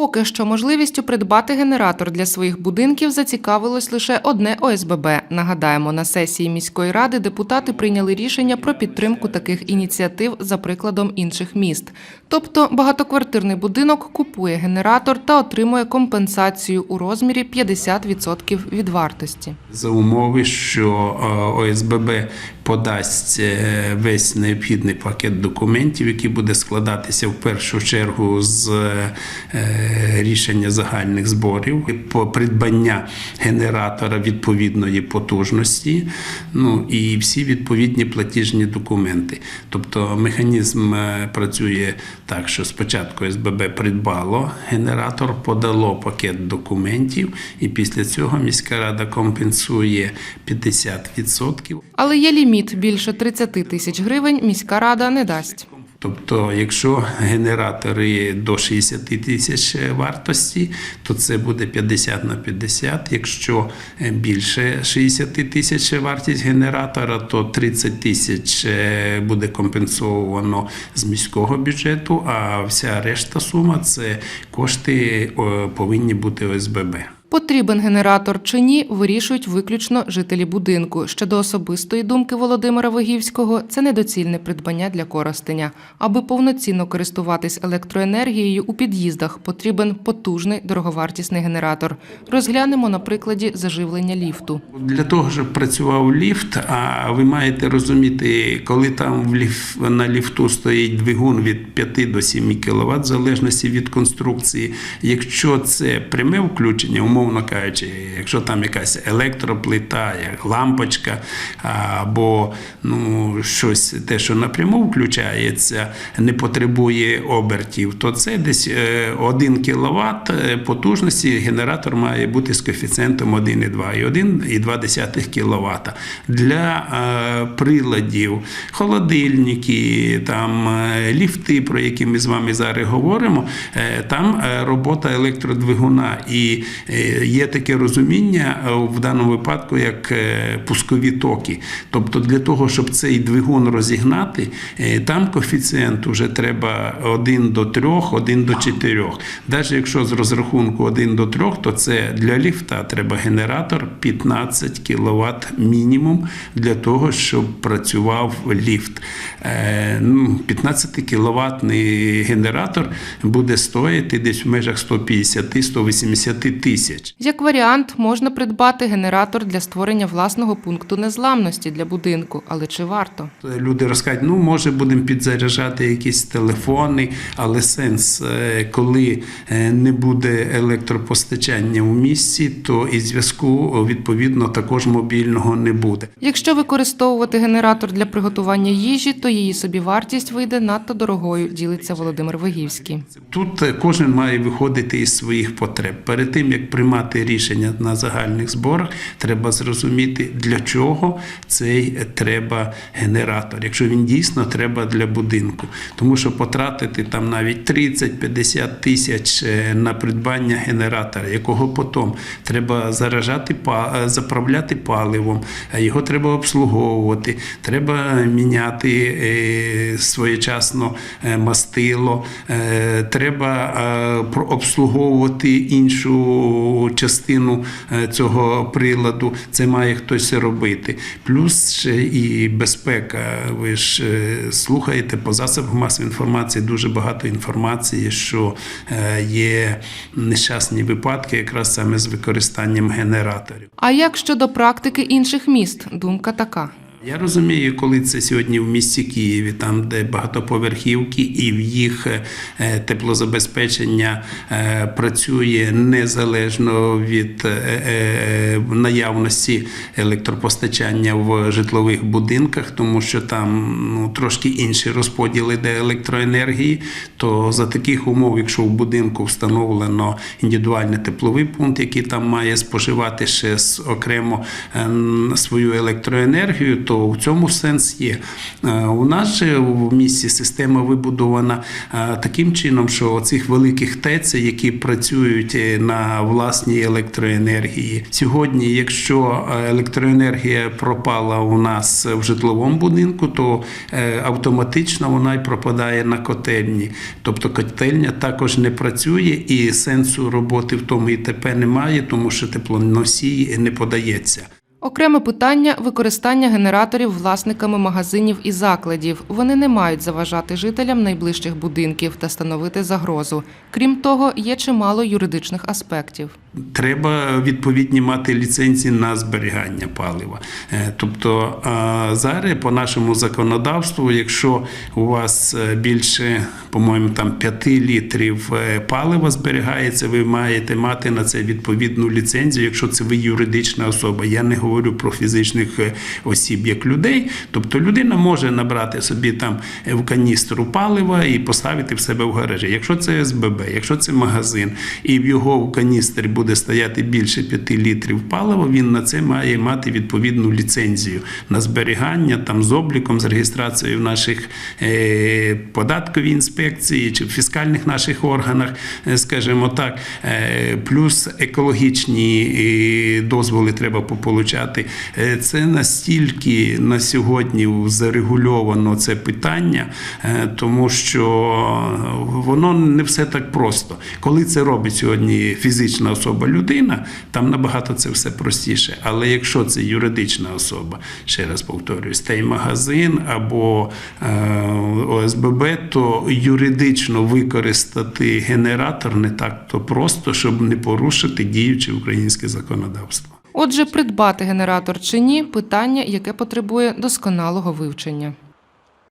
Поки що можливістю придбати генератор для своїх будинків зацікавилось лише одне ОСББ. Нагадаємо, на сесії міської ради депутати прийняли рішення про підтримку таких ініціатив за прикладом інших міст. Тобто багатоквартирний будинок купує генератор та отримує компенсацію у розмірі 50% від вартості. За умови, що е, ОСББ подасть е, весь необхідний пакет документів, який буде складатися в першу чергу з е, рішення загальних зборів по придбання генератора відповідної потужності, ну і всі відповідні платіжні документи. Тобто механізм е, працює так, що спочатку СББ придбало генератор, подало пакет документів, і після цього міська рада компенсує 50%. Але є ліміт більше 30 тисяч гривень міська рада не дасть. Тобто, якщо генератори до 60 тисяч вартості, то це буде 50 на 50. Якщо більше 60 тисяч вартість генератора, то 30 тисяч е, буде компенсовано з міського бюджету, а вся решта сума це кошти повинні бути ОСББ. Потрібен генератор чи ні, вирішують виключно жителі будинку. Щодо особистої думки Володимира Вигівського, це недоцільне придбання для користення. Аби повноцінно користуватись електроенергією у під'їздах, потрібен потужний дороговартісний генератор. Розглянемо на прикладі заживлення ліфту. Для того, щоб працював ліфт, а ви маєте розуміти, коли там в ліф, на ліфту стоїть двигун від 5 до 7 кВт, в залежності від конструкції. Якщо це пряме включення, умовно кажучи, якщо там якась електроплита, як лампочка, або ну, щось те, що напряму включається, не потребує обертів, то це десь е, 1 кВт потужності генератор має бути з коефіцієнтом 1,2 і 1,2 кВт. Для е, приладів холодильники, там е, ліфти, про які ми з вами зараз говоримо, е, там е, робота електродвигуна. І е, є таке розуміння е, в даному випадку, як е, пускові токи. Тобто для того, щоб цей двигун розігнати, е, там коефіцієнт вже треба 1 до 3, 1 до 4. Навіть якщо з розрахунку 1 до 3, то це для ліфта треба генератор 15 кВт мінімум для того, щоб працював ліфт. Е, ну, 15 кВт генератор буде стоїти десь в межах 150-180 тисяч. Як варіант, можна придбати генератор для створення власного пункту незламності для будинку, але чи варто? Люди розкажуть, ну може будемо підзаряджати якісь телефони, але сенс, е, коли е, не буде електропостачання у місті, то і зв'язку відповідно також мобільного не буде. Якщо використовувати генератор для приготування їжі, то її собівартість вийде надто дорогою, ділиться Володимир Вигівський. Тут е, кожен має виходити із своїх потреб. Перед тим як приймати рішення на загальних зборах, треба зрозуміти, для чого цей треба генератор, якщо він дійсно треба для будинку. Тому що потратити там навіть 30-50 тисяч е, на придбання генератора, якого потім треба заражати е, заправляти паливом, його треба обслуговувати, треба міняти е, своєчасно мастило, треба обслуговувати іншу частину е, цього приладу. Це має хтось робити. Плюс ще і безпека. Ви ж е, слухаєте по засобах масової інформації дуже багато інформації, що е, є нещасні випадки якраз саме з використанням генераторів. А як щодо практики інших міст? Думка така. Я розумію, коли це сьогодні в місті Києві, там де багатоповерхівки, і в їх е, теплозабезпечення е, працює незалежно від е, наявності електропостачання в житлових будинках, тому що там ну, трошки інші розподіли де електроенергії. То за таких умов, якщо в будинку встановлено індивідуальний тепловий пункт, який там має споживати ще окремо свою електроенергію, то в цьому сенс є. Е, У нас же в місті система вибудована е, таким чином, що цих великих ТЕЦ, які працюють е, на власній електроенергії. Сьогодні, якщо електроенергія пропала у нас в житловому будинку, то автоматично вона й пропадає на котельні. Тобто котельня також не працює і сенсу роботи в тому ІТП немає, тому що теплоносій не подається. Окреме питання використання генераторів власниками магазинів і закладів. Вони не мають заважати жителям найближчих будинків та становити загрозу. Крім того, є чимало юридичних аспектів. Треба відповідні мати ліцензії на зберігання палива. Е, Тобто е, зараз по нашому законодавству, якщо у вас е, більше, по-моєму, там 5 літрів палива зберігається, ви маєте мати на це відповідну ліцензію, якщо це ви юридична особа. Я не говорю про фізичних осіб як людей. Тобто людина може набрати собі там в каністру палива і поставити в себе в гаражі. Якщо це СББ, якщо це магазин, і в його в каністрі буде стояти більше 5 літрів палива, він на це має мати відповідну ліцензію на зберігання там з обліком, з реєстрацією в наших е, податковій інспекції чи в фіскальних наших органах, е, скажімо так, Е, плюс екологічні дозволи треба пополучати. Це настільки на сьогодні зарегульовано це питання, тому що воно не все так просто. Коли це робить сьогодні фізична особа людина, там набагато це все простіше. Але якщо це юридична особа, ще раз повторюсь, та й магазин або е, ОСББ, то юридично використати генератор не так то просто, щоб не порушити діюче українське законодавство. Отже, придбати генератор чи ні питання, яке потребує досконалого вивчення.